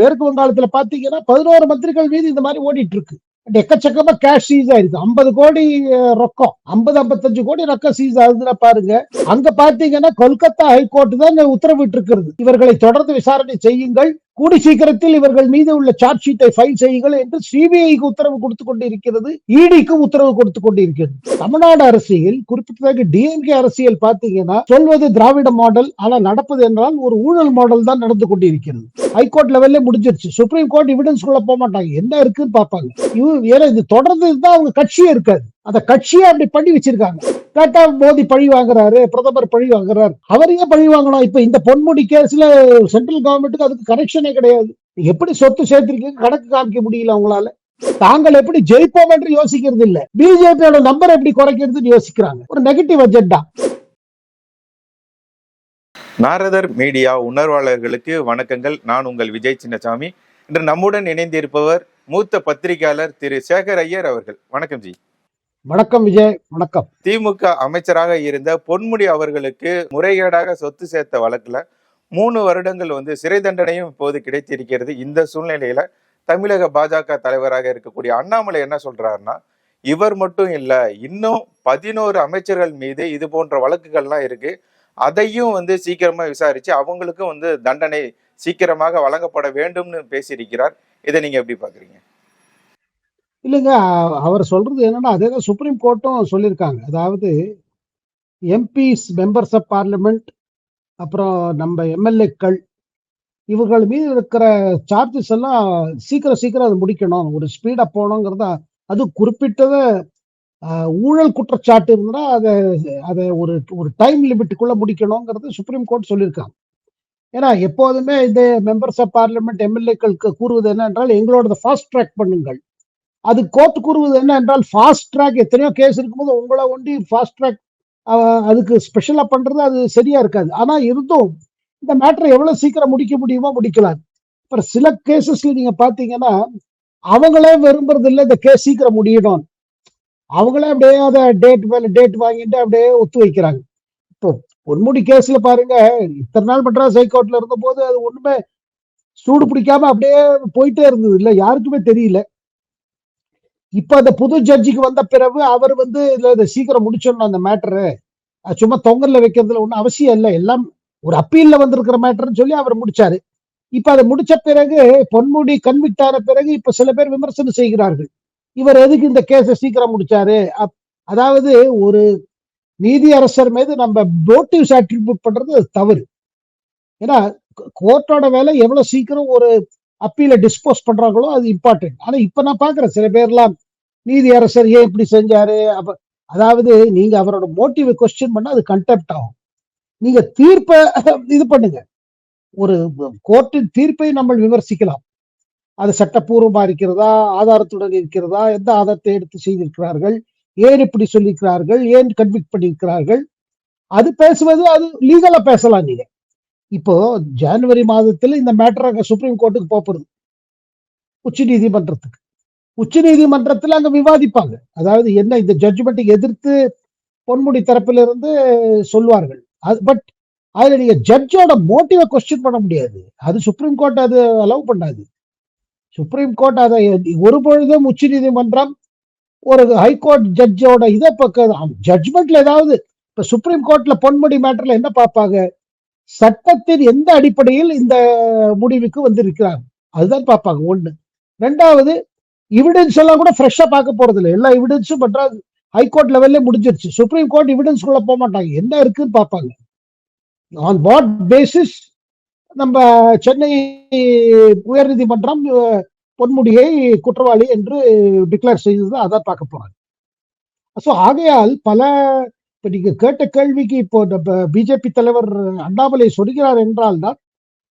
மேற்கு வங்காளத்துல பாத்தீங்கன்னா பதினோரு மந்திரிகள் மீது இந்த மாதிரி ஓடிட்டு இருக்கு. எக்கச்சக்கமா கேஷ் சீஸ் ஆயிருக்கு. ஐம்பது கோடி ரொக்கம். ஐம்பது ஐம்பத்தஞ்சு கோடி ரொக்கம் சீஸ் ஆகுதுன்னா பாருங்க. அங்க பாத்தீங்கன்னா கொல்கத்தா ஹைகோர்ட் தான் உத்தரவிட்டு இருக்கிறது இவர்களை தொடர்ந்து விசாரணை செய்யுங்கள். கூடி சீக்கிரத்தில் இவர்கள் மீது உள்ள சார்ஜ் ஷீட்டை ஃபைல் செய்யுங்கள் என்று சிபிஐக்கு உத்தரவு கொடுத்து கொண்டிருக்கிறது. இடிக்கு உத்தரவு கொடுத்து கொண்டிருக்கிறது. தமிழ்நாடு அரசியல் குறிப்பிட்டதாக டிஎம்கே அரசியல் பாத்தீங்கன்னா சொல்வது திராவிட மாடல் ஆனா நடப்பது என்றால் ஒரு ஊழல் மாடல் தான் நடந்து கொண்டிருக்கிறது. ஹைகோர்ட் லெவல்ல முடிஞ்சிருச்சு. சுப்ரீம் கோர்ட் எவிடன்ஸ் போக மாட்டாங்க என்ன இருக்குன்னு பார்ப்பாங்க. இவ ஏன்னா இது தொடர்ந்து தான் அவங்க கட்சியே இருக்காது. அந்த கட்சியை அப்படி பண்ணி வச்சிருக்காங்க. கேட்டா மோடி பழி வாங்குறாரு பிரதமர் பழி வாங்குறாரு. அவரையே பழி வாங்கணும்? இப்ப இந்த பொன்முடி கேஸ்ல சென்ட்ரல் கவர்மெண்ட்டுக்கு அதுக்கு கனெக்ஷனே கிடையாது. எப்படி சொத்து சேர்த்திருக்கீங்க கணக்கு காமிக்க முடியல அவங்களால. தாங்கள் எப்படி ஜெயிப்போம் என்று யோசிக்கிறது இல்ல. பிஜேபியோட நம்பர் எப்படி குறைக்கிறதுன்னு யோசிக்கிறாங்க. ஒரு நெகட்டிவ் அஜெண்டா நாரதர் மீடியா உணர்வாளர்களுக்கு வணக்கங்கள். நான் உங்கள் விஜய் சின்னசாமி. இன்று நம்முடன் இணைந்திருப்பவர் மூத்த பத்திரிகையாளர் திரு சேகர் ஐயர் அவர்கள். வணக்கம் ஜி. வணக்கம் விஜய். வணக்கம். திமுக அமைச்சராக இருந்த பொன்முடி அவர்களுக்கு முறைகேடாக சொத்து சேர்த்த வழக்குல மூணு வருடங்கள் வந்து சிறை தண்டனையும் இப்போது கிடைத்திருக்கிறது. இந்த சூழ்நிலையில தமிழக பாஜக தலைவராக இருக்கக்கூடிய அண்ணாமலை என்ன சொல்றாருன்னா இவர் மட்டும் இல்ல இன்னும் பதினோரு அமைச்சர்கள் மீது இது போன்ற வழக்குகள்லாம் இருக்கு. அதையும் வந்து சீக்கிரமா விசாரிச்சு அவங்களுக்கும் வந்து தண்டனை சீக்கிரமாக வழங்கப்பட வேண்டும்னு பேசியிருக்கிறார். இதை நீங்க எப்படி பாக்குறீங்க இல்லைங்க அவர் சொல்றது என்னன்னா அதே தான் சுப்ரீம் கோர்ட்டும் சொல்லியிருக்காங்க. அதாவது எம்பிஸ் மெம்பர்ஸ் ஆஃப் பார்லிமெண்ட் அப்புறம் நம்ம எம்எல்ஏக்கள் இவர்கள் மீது இருக்கிற சார்ஜஸ் எல்லாம் சீக்கிரம் சீக்கிரம் அது முடிக்கணும். ஒரு ஸ்பீடாக போகணுங்கிறத அது குறிப்பிட்டத ஊழல் குற்றச்சாட்டு இருந்தால் அதை அதை ஒரு ஒரு டைம் லிமிட்டுக்குள்ளே முடிக்கணுங்கிறது சுப்ரீம் கோர்ட் சொல்லியிருக்காங்க. ஏன்னா எப்போதுமே இந்த மெம்பர்ஸ் ஆஃப் பார்லிமெண்ட் எம்எல்ஏக்களுக்கு கூறுவது என்னென்றால் எங்களோட ஃபாஸ்ட் ட்ராக் பண்ணுங்கள். அது கோர்ட் கூறுவது என்ன என்றால் ஃபாஸ்ட் ட்ராக் எத்தனையோ கேஸ் இருக்கும்போது உங்களை ஒண்டி ஃபாஸ்ட் ட்ராக் அதுக்கு ஸ்பெஷலாக பண்றது அது சரியா இருக்காது. ஆனா இருந்தும் இந்த மேட்டரை எவ்வளவு சீக்கிரம் முடிக்க முடியுமோ முடிக்கலாம். அப்புறம் சில கேசஸ்ல நீங்க பாத்தீங்கன்னா அவங்களே விரும்புறது இல்லை இந்த கேஸ் சீக்கிரம் முடியணும். அவங்களே அப்படியே அதை டேட் மேலே டேட் வாங்கிட்டு அப்படியே ஒத்து வைக்கிறாங்க. இப்போ பொன்முடி கேஸ்ல பாருங்க இத்தனை நாள் மெட்ராஸ் ஹைகோர்ட்ல இருந்த போது அது ஒண்ணுமே சூடு பிடிக்காம அப்படியே போயிட்டே இருந்தது. இல்ல யாருக்குமே தெரியல. இப்ப அந்த புது ஜட்ஜிக்கு வந்த பிறகு அவர் வந்து இல்ல இதை சீக்கிரம் முடிச்சிடணும் அந்த மேட்ரு சும்மா தொங்கல்ல வைக்கிறதுல ஒன்றும் அவசியம் இல்லை. எல்லாம் ஒரு அப்பீல்ல வந்திருக்கிற மேட்டர்னு சொல்லி அவர் முடிச்சாரு. இப்ப அதை முடிச்ச பிறகு பொன்முடி கன்விக்ட் ஆன பிறகு இப்ப சில பேர் விமர்சனம் செய்கிறார்கள். இவர் எதுக்கு இந்த கேஸை சீக்கிரம் முடிச்சாரு? அப்- அதாவது ஒரு நீதி அரசர் மீது நம்ம மோட்டிவ்ஸ் அட்ரிபியூட் பண்றது தவறு. ஏன்னா கோர்ட்டோட வேலை எவ்வளவு சீக்கிரம் ஒரு அப்பீல டிஸ்போஸ் பண்றாங்களோ அது இம்பார்ட்டன்ட் ஆனா இப்ப நான் பாக்குறேன் சில பேர்லாம் நீதி அரசர் ஏன் இப்படி செஞ்சாரு? அப்ப அதாவது நீங்க அவரோட மோட்டிவ் கொஸ்டின் பண்ணா அது கண்டெப்ட் ஆகும். நீங்க தீர்ப்பை இது பண்ணுங்க. ஒரு கோர்ட்டின் தீர்ப்பை நம்ம விமர்சிக்கலாம். அது சட்டப்பூர்வமா இருக்கிறதா? ஆதாரத்துடன் இருக்கிறதா? எந்த ஆதாரத்தை எடுத்து செய்திருக்கிறார்கள்? ஏன் இப்படி சொல்லியிருக்கிறார்கள் ஏன் கன்விக்ட் பண்ணியிருக்கிறார்கள்? அது பேசுவது அது லீகலா பேசலாம் நீங்க. இப்போ ஜனவரி மாதத்துல இந்த மேட்டர் அங்க சுப்ரீம் கோர்ட்டுக்கு போறது உச்ச நீதிமன்றத்துக்கு. உச்ச நீதிமன்றத்துல அங்க விவாதிப்பாங்க. அதாவது என்ன இந்த ஜட்ஜ்மெண்ட்டை எதிர்த்து பொன்முடி தரப்பிலிருந்து சொல்வார்கள். அது பட் அதுல நீங்க ஜட்ஜோட மோட்டிவை கொஸ்டின் பண்ண முடியாது. அது சுப்ரீம் கோர்ட் அது அலோவ் பண்ணாது. சுப்ரீம் கோர்ட் அதை ஒரு பொழுதும் உச்ச நீதிமன்றம் ஒரு ஹைகோர்ட் ஜட்ஜோட இதை பக்கம் ஜட்ஜ்மெண்ட்ல ஏதாவது இப்ப சுப்ரீம் கோர்ட்ல பொன்முடி மேட்டர்ல என்ன பார்ப்பாங்க? சட்டத்தின் எந்த அடிப்படையில் இந்த முடிவுக்கு வந்திருக்கிறாங்க? அதுதான் பார்ப்பாங்க. ஒண்ணு. ரெண்டாவது எவிடன்ஸ் எல்லாம் கூட ஃப்ரெஷ்ஷா பார்க்க போறது இல்லை எல்லா எவிடன்ஸும் பண்றாங்க ஹைகோர்ட் லெவல்ல முடிஞ்சிருச்சு. சுப்ரீம் கோர்ட் எவிடன்ஸ் குள்ள போக மாட்டாங்க. என்ன இருக்குன்னு பார்ப்பாங்க. ஆன் வாட் பேசிஸ் நம்ம சென்னை உயர்நீதிமன்றம் பொன்முடியை குற்றவாளி என்று டிக்ளேர் செய்தது அதான் பார்க்க போறாங்க. ஸோ ஆகையால் பல இப்ப நீங்க கேட்ட கேள்விக்கு இப்போ நம்ம பிஜேபி தலைவர் அண்ணாமலை சொல்கிறார் என்றால் தான்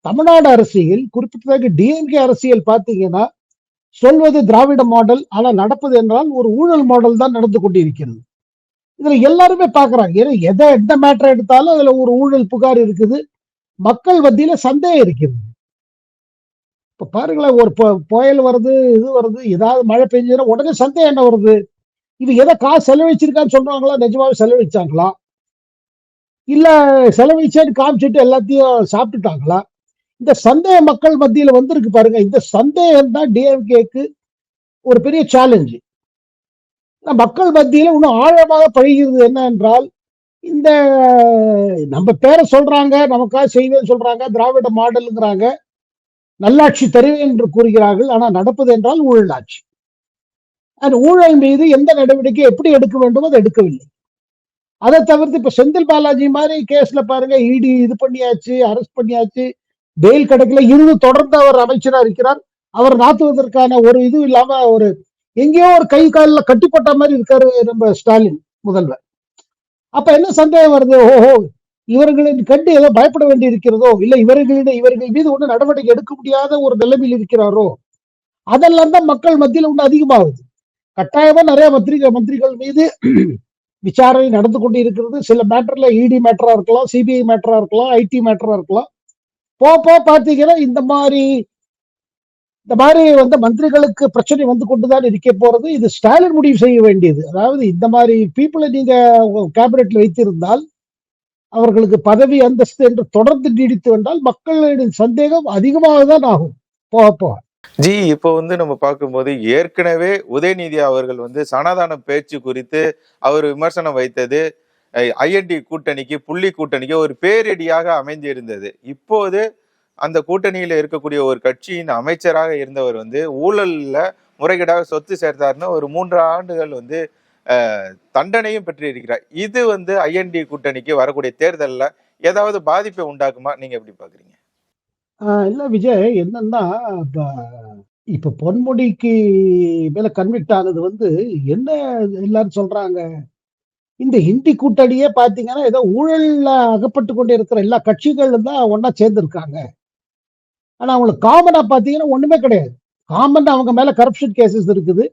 தமிழ்நாடு அரசியல் குறிப்பிட்டதாக டிஎம்கே அரசியல் பார்த்தீங்கன்னா சொல்வது திராவிட மாடல் ஆனா நடப்பது என்றால் ஒரு ஊழல் மாடல் தான் நடந்து கொண்டிருக்கிறது. இதுல எல்லாருமே பாக்குறாங்க ஏன்னா எதை எந்த மேட்டர் எடுத்தாலும் அதுல ஒரு ஊழல் புகார் இருக்குது. மக்கள் மத்தியில சந்தேகம் இருக்குது இப்ப பாருங்களேன் ஒரு புயல் வருது இது வருது ஏதாவது மழை பெஞ்சதுன்னா உடனே சந்தேகம் என்ன வருது? இது எதை காசு செலவழிச்சிருக்கான்னு சொல்றாங்களா? நிஜமாவே செலவழிச்சாங்களா? இல்ல செலவழிச்சேன்னு காமிச்சிட்டு எல்லாத்தையும் சாப்பிட்டுட்டாங்களா? இந்த சந்தேகம் மக்கள் மத்தியில வந்திருக்கு பாருங்க. இந்த சந்தேகம் தான் டிஎம்கேக்கு ஒரு பெரிய சேலஞ்சு மக்கள் மத்தியில இன்னும் ஆழமாக பழகிறது என்ன என்றால் இந்த நம்ம பேரை சொல்றாங்க நமக்காக செய்வேன் சொல்றாங்க திராவிட மாடலுங்கிறாங்க. நல்லாட்சி தருவேன் என்று கூறுகிறார்கள். ஆனா நடப்பது என்றால் ஊழல் ஆட்சி அந்த ஊழல் மீது எந்த நடவடிக்கை எப்படி எடுக்க வேண்டுமோ அதை எடுக்கவில்லை. அதை தவிர்த்து இப்ப செந்தில் பாலாஜி மாதிரி கேஸ்ல பாருங்க இடி இது பண்ணியாச்சு அரெஸ்ட் பண்ணியாச்சு. பெயில் கிடைக்கல இருந்து தொடர்ந்து அவர் அமைச்சரா இருக்கிறார். அவர் நாத்துவதற்கான ஒரு இது இல்லாம ஒரு எங்கேயோ ஒரு கை காலில் கட்டுப்பட்ட மாதிரி இருக்காரு நம்ம ஸ்டாலின் முதல்வர். அப்ப என்ன சந்தேகம் வருது? ஓஹோ இவர்களின் கண்டு ஏதோ பயப்பட வேண்டி இருக்கிறதோ இல்ல இவர்களிடம் இவர்கள் மீது ஒண்ணு நடவடிக்கை எடுக்க முடியாத ஒரு நிலைமையில் இருக்கிறாரோ? அதெல்லாம் தான் மக்கள் மத்தியில் ஒண்ணு அதிகமாகுது. கட்டாயமா நிறைய மந்திரிகள் மந்திரிகள் மீது விசாரணை நடந்து கொண்டு இருக்கிறது சில மேட்டர்ல இடி மேட்டரா இருக்கலாம் சிபிஐ மேட்டரா இருக்கலாம் ஐடி மேட்டரா இருக்கலாம். போப்போ பார்த்தீங்கன்னா இந்த மாதிரி இந்த மாதிரி வந்து மந்திரிகளுக்கு பிரச்சனை வந்து கொண்டுதான் இருக்க போறது. இது ஸ்டாலின் முடிவு செய்ய வேண்டியது. அதாவது இந்த மாதிரி பீப்புளை நீங்க கேபினெட்ல வைத்திருந்தால் அவர்களுக்கு பதவி அந்தஸ்து என்று தொடர்ந்து நீடித்து வந்தால் மக்களின் சந்தேகம் அதிகமாக தான் ஆகும். போக போக ஜி இப்போ வந்து நம்ம பார்க்கும்போது ஏற்கனவே உதயநிதி அவர்கள் வந்து சனாதான பேச்சு குறித்து அவர் விமர்சனம் வைத்தது. ஐஎன்டி கூட்டணிக்கு புள்ளி கூட்டணிக்கு ஒரு பேரிடியாக அமைந்திருந்தது. இப்போது அந்த கூட்டணியில் இருக்கக்கூடிய ஒரு கட்சியின் அமைச்சராக இருந்தவர் வந்து ஊழல்ல முறைகேடாக சொத்து சேர்த்தாருன்னு ஒரு மூன்று ஆண்டுகள் வந்து தண்டனையும் பெற்றிருக்கிறார். இது வந்து ஐஎன்டி கூட்டணிக்கு வரக்கூடிய தேர்தலில் ஏதாவது பாதிப்பை உண்டாக்குமா? நீங்க எப்படி பாக்குறீங்க இல்லை இல்ல விஜய் என்னன்னா இப்போ இப்ப பொன்முடிக்கு மேல கன்விக்ட் ஆனது வந்து என்ன எல்லாரும் சொல்றாங்க? இந்த ஹிந்தி கூட்டணியே பாத்தீங்கன்னா ஏதோ ஊழல்ல அகப்பட்டு கொண்டு இருக்கிற எல்லா கட்சிகளும் தான் ஒன்னா சேர்ந்திருக்காங்க. ஆனா அவங்களுக்கு காமனா பாத்தீங்கன்னா ஒண்ணுமே கிடையாது. காமன் அவங்க மேல கரப்ஷன் கேசஸ் இருக்குது.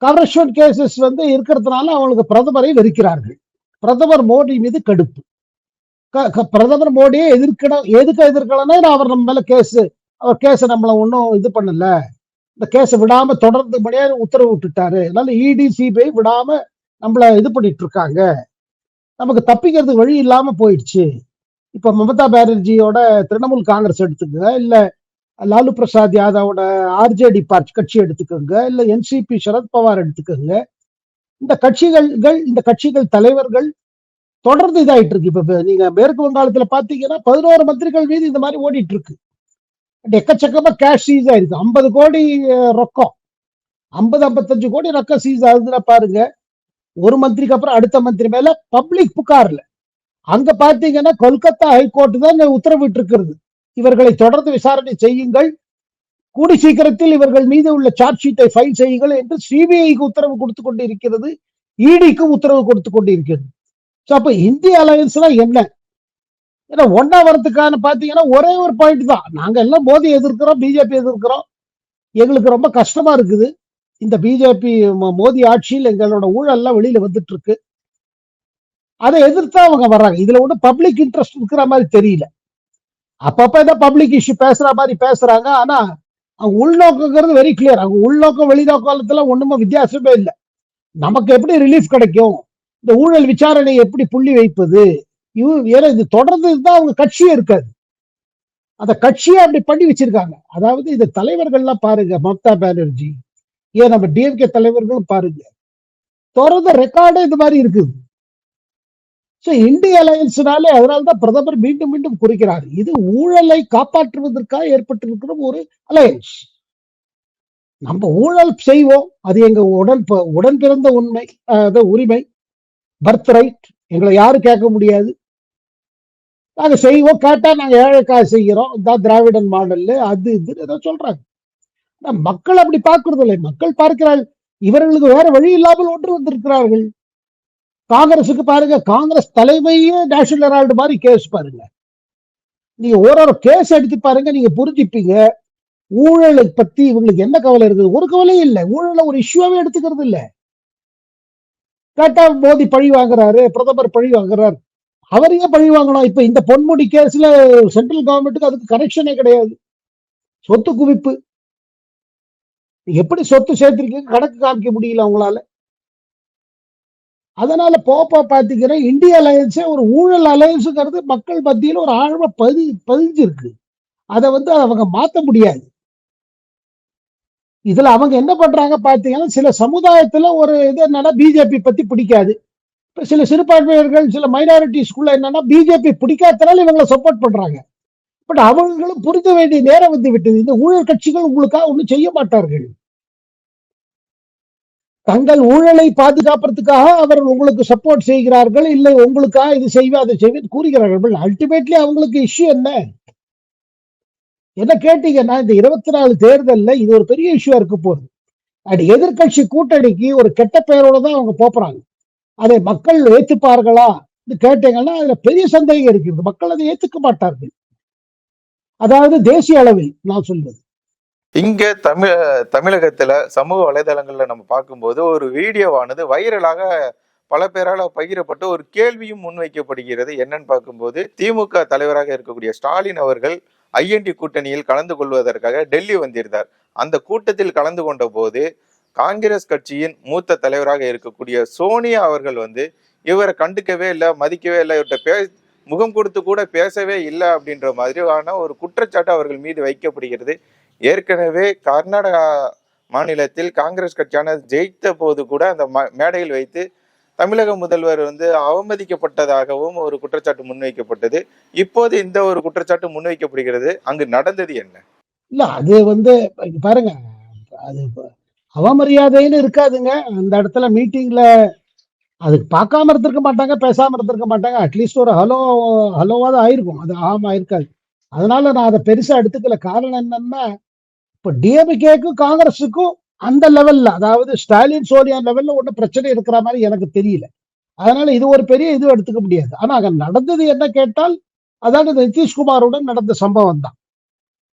கரப்ஷன் கேசஸ் வந்து இருக்கிறதுனால அவங்களுக்கு பிரதமரை வெறுக்கிறார்கள். பிரதமர் மோடி மீது கடுப்பு. க- க- பிரதமர் மோடியை எதிர்க்கணும் எதுக்கு எதிர்க்கலன்னா அவர் நம்ம மேல கேஸ் அவர் கேஸை நம்மள ஒன்றும் இது பண்ணல. இந்த கேஸை விடாம தொடர்ந்து முடியாது உத்தரவு விட்டுட்டாரு. அதனால இடி சிபிஐ விடாம நம்மள இது பண்ணிட்டு இருக்காங்க நமக்கு தப்பிக்கிறதுக்கு வழி இல்லாம போயிடுச்சு. இப்ப மமதா பானர்ஜியோட திரிணாமுல் காங்கிரஸ் எடுத்துக்கங்க இல்ல லாலு பிரசாத் யாதவோட ஆர்ஜேடி பார்ட்டி கட்சி எடுத்துக்கோங்க இல்ல என்சிபி சரத்பவார் எடுத்துக்கோங்க. இந்த கட்சிகள் இந்த கட்சிகள் தலைவர்கள் தொடர்ந்து இதாயிட்டு இருக்கு இப்ப நீங்க மேற்கு வங்காளத்துல பாத்தீங்கன்னா பதினோரு மந்திரிகள் மீது இந்த மாதிரி ஓடிட்டு இருக்கு எக்கச்சக்கமா கேஷ் சீஸ் ஆயிருக்கு. ஐம்பது கோடி ரொக்கம். ஐம்பது ஐம்பத்தஞ்சு கோடி ரொக்கம் சீஸ் ஆகுதுன்னா பாருங்க. ஒரு மந்திரிக்கு அப்புறம் அடுத்த மந்திரி மேல பப்ளிக் புகார்ல. அங்க பாத்தீங்கன்னா கொல்கத்தா ஹைகோர்ட் தான் உத்தரவிட்டு இருக்கிறது இவர்களை தொடர்ந்து விசாரணை செய்யுங்கள். கூடி சீக்கிரத்தில் இவர்கள் மீது உள்ள சார்ஜ் ஷீட்டை ஃபைல் செய்யுங்கள் என்று சிபிஐக்கு உத்தரவு கொடுத்து கொண்டு இருக்கிறது இடிக்கு உத்தரவு கொடுத்து கொண்டு இருக்கிறது ஸோ அப்ப இந்திய அலையன்ஸ்னா என்ன? ஏன்னா ஒன்னா வரதுக்கான பாத்தீங்கன்னா ஒரே ஒரு பாயிண்ட் தான். நாங்க எல்லாம் மோதி எதிர்க்கிறோம் பிஜேபி எதிர்க்கிறோம். எங்களுக்கு ரொம்ப கஷ்டமா இருக்குது. இந்த பிஜேபி மோடி ஆட்சியில் எங்களோட ஊழல்லாம் வெளியில வந்துட்டு இருக்கு அதை எதிர்த்தா அவங்க வர்றாங்க. இதுல ஒன்றும் பப்ளிக் இன்ட்ரெஸ்ட் இருக்கிற மாதிரி தெரியல. அப்பப்ப ஏதோ பப்ளிக் இஷ்யூ பேசுற மாதிரி பேசுறாங்க. ஆனா அவங்க உள்நோக்கங்கிறது வெரி கிளியர் அவங்க உள்நோக்கம் வெளிநோக்கத்துல ஒண்ணுமே வித்தியாசமே இல்லை. நமக்கு எப்படி ரிலீஃப் கிடைக்கும்? இந்த ஊழல் விசாரணை எப்படி புள்ளி வைப்பது? இவ ஏன்னா இது தொடர்ந்து இருந்தா அவங்க கட்சியே இருக்காது. அந்த கட்சியை அப்படி பண்ணி வச்சிருக்காங்க. அதாவது இந்த தலைவர்கள்லாம் பாருங்க மம்தா பானர்ஜி. ஏன் நம்ம டிஎம்கே தலைவர்களும் பாருங்க. தொடர்ந்து ரெக்கார்டே இது மாதிரி இருக்குது. ஸோ இந்திய அலையன்ஸ்னாலே அதனால்தான் பிரதமர் மீண்டும் மீண்டும் குறிக்கிறார் இது ஊழலை காப்பாற்றுவதற்காக ஏற்பட்டிருக்கிற ஒரு அலையன்ஸ் நம்ம ஊழல் செய்வோம். அது எங்க உடன் உடன் பிறந்த உண்மை உரிமை. பர்த் ரைட் எங்களை யாரும் கேட்க முடியாது. நாங்க செய்வோம் கேட்டா நாங்க ஏழைக்காய் செய்கிறோம். இந்த திராவிடன் மாடல்ல அது இது ஏதோ சொல்றாங்க. மக்கள் அப்படி பார்க்கறது இல்லை மக்கள் பார்க்கிறார்கள் இவர்களுக்கு வேற வழி இல்லாமல் ஒன்று வந்திருக்கிறார்கள். காங்கிரஸுக்கு பாருங்க காங்கிரஸ் தலைமையே நேஷனல் ஹெரால்டு மாதிரி கேஸ் பாருங்க. நீங்க ஒரு ஒரு கேஸ் எடுத்து பாருங்க நீங்க புரிஞ்சுப்பீங்க. ஊழலை பத்தி இவங்களுக்கு என்ன கவலை இருக்குது? ஒரு கவலையும் இல்லை. ஊழலை ஒரு இஷ்யூவே எடுத்துக்கிறது இல்ல. கேட்டா மோடி பழி வாங்குறாரு பிரதமர் பழி வாங்குறாரு. அவரையும் பழி வாங்கணும்? இப்ப இந்த பொன்முடி கேஸ்ல சென்ட்ரல் கவர்மெண்ட்டுக்கு அதுக்கு கனெக்ஷனே கிடையாது. சொத்து குவிப்பு. எப்படி சொத்து சேர்த்திருக்கீங்க கணக்கு காமிக்க முடியல அவங்களால. அதனால போப்பா பாத்தீங்கன்னா இந்திய அலையன்ஸே ஒரு ஊழல் அலையன்ஸுங்கிறது மக்கள் மத்தியில ஒரு ஆழமா பதி பதிஞ்சிருக்கு. அதை வந்து அவங்க மாத்த முடியாது. இதுல அவங்க என்ன பண்றாங்க பாத்தீங்கன்னா சில சமுதாயத்துல ஒரு இது என்னன்னா பிஜேபி பத்தி பிடிக்காது. இப்ப சில சிறுபான்மையர்கள் சில மைனாரிட்டிஸ்குள்ள என்னன்னா பிஜேபி பிடிக்காதனால இவங்களை சப்போர்ட் பண்றாங்க. பட் அவங்களும் புரிந்த வேண்டிய நேரம் வந்து விட்டது. இந்த ஊழல் கட்சிகள் உங்களுக்காக ஒண்ணும் செய்ய மாட்டார்கள். தங்கள் ஊழலை பாதுகாப்பதற்காக அவர் உங்களுக்கு சப்போர்ட் செய்கிறார்கள். இல்லை உங்களுக்காக இது செய்வேன் அதை செய்வேன் கூறுகிறார்கள். அல்டிமேட்லி அவங்களுக்கு இஷ்யூ என்ன? என்ன கேட்டீங்கன்னா இந்த இருபத்தி நாலு தேர்தல்ல இது ஒரு பெரிய இஷ்யூ இருக்க போகுது. அண்ட் எதிர்கட்சி கூட்டணிக்கு ஒரு கெட்ட பெயரோட தான் அவங்க போப்புறாங்க. அதை மக்கள் ஏத்துப்பார்களா? கேட்டீங்கன்னா அதுல பெரிய சந்தேகம் இருக்கு. மக்கள் அதை ஏத்துக்க மாட்டார்கள். அதாவது தேசிய அளவில் நான் சொல்வது. இங்க தமிழ் தமிழகத்துல சமூக வலைதளங்கள்ல நம்ம பார்க்கும்போது ஒரு வீடியோவானது வைரலாக பல பேரால் பகிரப்பட்டு ஒரு கேள்வியும் முன்வைக்கப்படுகிறது. என்னன்னு பார்க்கும்போது திமுக தலைவராக இருக்கக்கூடிய ஸ்டாலின் அவர்கள் ஐஎன்டி கூட்டணியில் கலந்து கொள்வதற்காக டெல்லி வந்திருந்தார். அந்த கூட்டத்தில் கலந்து கொண்ட போது காங்கிரஸ் கட்சியின் மூத்த தலைவராக இருக்கக்கூடிய சோனியா அவர்கள் வந்து இவரை கண்டுக்கவே இல்லை மதிக்கவே இல்லை இவர்கிட்ட பே முகம் கொடுத்து கூட பேசவே இல்லை அப்படின்ற மாதிரியான ஒரு குற்றச்சாட்டு அவர்கள் மீது வைக்கப்படுகிறது. ஏற்கனவே கர்நாடகா மாநிலத்தில் காங்கிரஸ் கட்சியான ஜெயித்த போது கூட அந்த மேடையில் வைத்து தமிழக முதல்வர் வந்து அவமதிக்கப்பட்டதாகவும் ஒரு குற்றச்சாட்டு முன்வைக்கப்பட்டது. இப்போது இந்த ஒரு குற்றச்சாட்டு முன்வைக்கப்படுகிறது. அங்கு நடந்தது என்ன? இல்ல அது வந்து பாருங்க அது அவமரியாதைன்னு இருக்காதுங்க. அந்த இடத்துல மீட்டிங்ல அதுக்கு பார்க்காம இருந்திருக்க மாட்டாங்க பேசாம இருந்திருக்க மாட்டாங்க. அட்லீஸ்ட் ஒரு ஹலோ ஹலோவாத ஆயிருக்கும். அது ஆமா இருக்காது அதனால நான் அதை பெருசா எடுத்துக்கல. காரணம் என்னன்னா இப்ப டிஎம்கேக்கும் காங்கிரஸுக்கும் அந்த லெவல்ல அதாவது ஸ்டாலின் சோனியா லெவல்ல ஒன்றும் பிரச்சனை இருக்கிற மாதிரி எனக்கு தெரியல. அதனால இது ஒரு பெரிய இது எடுத்துக்க முடியாது. ஆனா அங்க நடந்தது என்ன கேட்டால் அதாவது நிதிஷ்குமாருடன் நடந்த சம்பவம் தான்.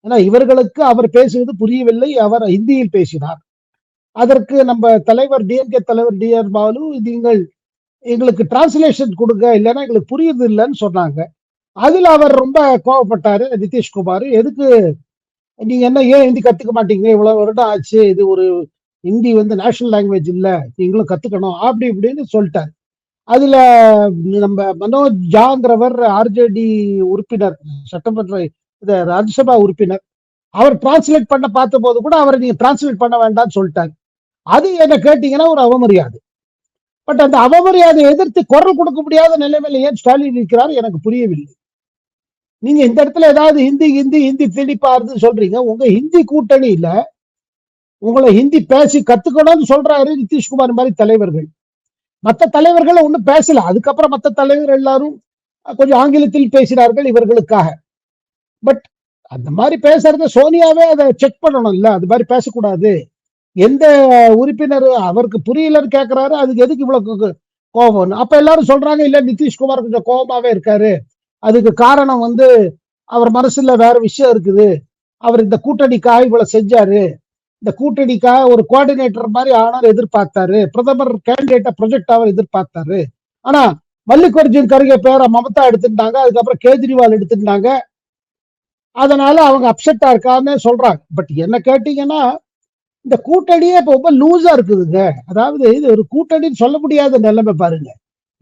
ஏன்னா இவர்களுக்கு அவர் பேசுவது புரியவில்லை. அவர் ஹிந்தியில் பேசினார். அதற்கு நம்ம தலைவர் டிஎம்கே தலைவர் டி ஆர் பாலு நீங்கள் எங்களுக்கு டிரான்ஸ்லேஷன் கொடுங்க இல்லைன்னா எங்களுக்கு புரியுது இல்லைன்னு சொன்னாங்க. அதுல அவர் ரொம்ப கோவப்பட்டாரு நிதிஷ்குமார். எதுக்கு நீங்க என்ன ஏன் ஹிந்தி கத்துக்க மாட்டீங்க? இவ்வளவு வருடம் ஆச்சு இது ஒரு ஹிந்தி வந்து நேஷனல் லாங்குவேஜ் இல்ல நீங்களும் கத்துக்கணும் அப்படி இப்படின்னு சொல்லிட்டாரு. அதுல நம்ம மனோஜ் ஜாங்கிறவர் ஆர்ஜேடி உறுப்பினர் சட்டமன்ற இந்த ராஜ்யசபா உறுப்பினர் அவர் டிரான்ஸ்லேட் பண்ண பார்த்த போது கூட அவரை நீங்க டிரான்ஸ்லேட் பண்ண வேண்டாம்னு சொல்லிட்டாங்க அது என்ன கேட்டீங்கன்னா ஒரு அவமரியாதை. பட் அந்த அவமரியாதை எதிர்த்து குரல் கொடுக்க முடியாத நிலைமையில ஏன் ஸ்டாலின் இருக்கிறார் எனக்கு புரியவில்லை. நீங்க இந்த இடத்துல ஏதாவது ஹிந்தி ஹிந்தி ஹிந்தி திணிப்பாருன்னு சொல்றீங்க. உங்க ஹிந்தி கூட்டணியில உங்களை ஹிந்தி பேசி கத்துக்கணும்னு சொல்றாரு நிதிஷ்குமார் மாதிரி தலைவர்கள். மற்ற தலைவர்கள் ஒன்றும் பேசல. அதுக்கப்புறம் மற்ற தலைவர் எல்லாரும் கொஞ்சம் ஆங்கிலத்தில் பேசினார்கள் இவர்களுக்காக. பட் அந்த மாதிரி பேசுறத சோனியாவே அதை செக் பண்ணணும்ல. அது மாதிரி பேசக்கூடாது. எந்த உறுப்பினர் அவருக்கு புரியலன்னு கேட்கிறாரு அதுக்கு எதுக்கு இவ்வளவு கோபம் அப்ப எல்லாரும் சொல்றாங்க இல்ல நிதிஷ்குமார் கொஞ்சம் கோபமாவே இருக்காரு. அதுக்கு காரணம் வந்து அவர் மனசுல வேற விஷயம் இருக்குது. அவர் இந்த கூட்டணிக்காக இவ்வளவு செஞ்சாரு. இந்த கூட்டணிக்காக ஒரு கோஆர்டினேட்டர் மாதிரி ஆனார் எதிர்பார்த்தாரு. பிரதமர் கேண்டிடேட்டை ப்ரொஜெக்ட் அவர் எதிர்பார்த்தாரு. ஆனா மல்லிகார்ஜுன் கருகே பேரை மமதா எடுத்துட்டாங்க அதுக்கப்புறம் கேஜ்ரிவால் எடுத்துட்டாங்க அதனால அவங்க அப்செட்டா இருக்கான்னு சொல்றாங்க. பட் என்ன கேட்டீங்கன்னா இந்த கூட்டணியே இப்ப ரொம்ப லூஸா இருக்குதுங்க. அதாவது இது ஒரு கூட்டணின்னு சொல்ல முடியாத நிலைமை பாருங்க.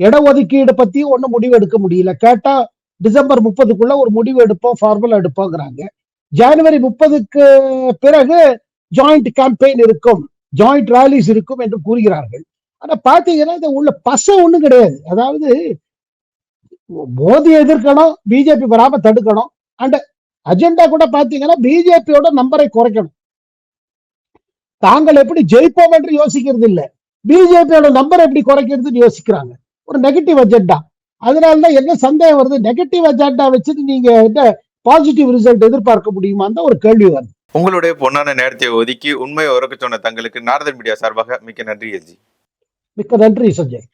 இட ஒதுக்கீடு பத்தி ஒன்னும் முடிவு எடுக்க முடியல. கேட்டா டிசம்பர் முப்பதுக்குள்ள ஒரு முடிவு எடுப்போம் ஃபார்முலா எடுப்போங்கிறாங்க. ஜனவரி முப்பதுக்கு பிறகு ஜாயிண்ட் கேம்பெயின் இருக்கும். ஜாயிண்ட் ரேலிஸ் இருக்கும் என்று கூறுகிறார்கள். ஆனா பாத்தீங்கன்னா இந்த உள்ள பச ஒண்ணும் கிடையாது. அதாவது மோதி எதிர்க்கணும் பிஜேபி வராம தடுக்கணும். அண்ட் அஜெண்டா கூட பாத்தீங்கன்னா பிஜேபியோட நம்பரை குறைக்கணும். தாங்கள் எப்படி ஜெயிப்போம் என்று யோசிக்கிறது இல்ல பிஜேபியோட நம்பர் எப்படி குறைக்கிறதுன்னு யோசிக்கிறாங்க. ஒரு நெகட்டிவ் அஜெண்டா அதனாலதான் என்ன சந்தேகம் வருது? நெகட்டிவ் அஜெண்டா வச்சுட்டு நீங்க பாசிட்டிவ் ரிசல்ட் எதிர்பார்க்க முடியுமான்னு தான் ஒரு கேள்வி வருது. உங்களுடைய பொன்னான நேரத்தை ஒதுக்கி உண்மையை உறக்க சொன்ன தங்களுக்கு நாரதன் மீடியா சார்பாக மிக்க நன்றி எல்ஜி மிக்க நன்றி சஞ்சய்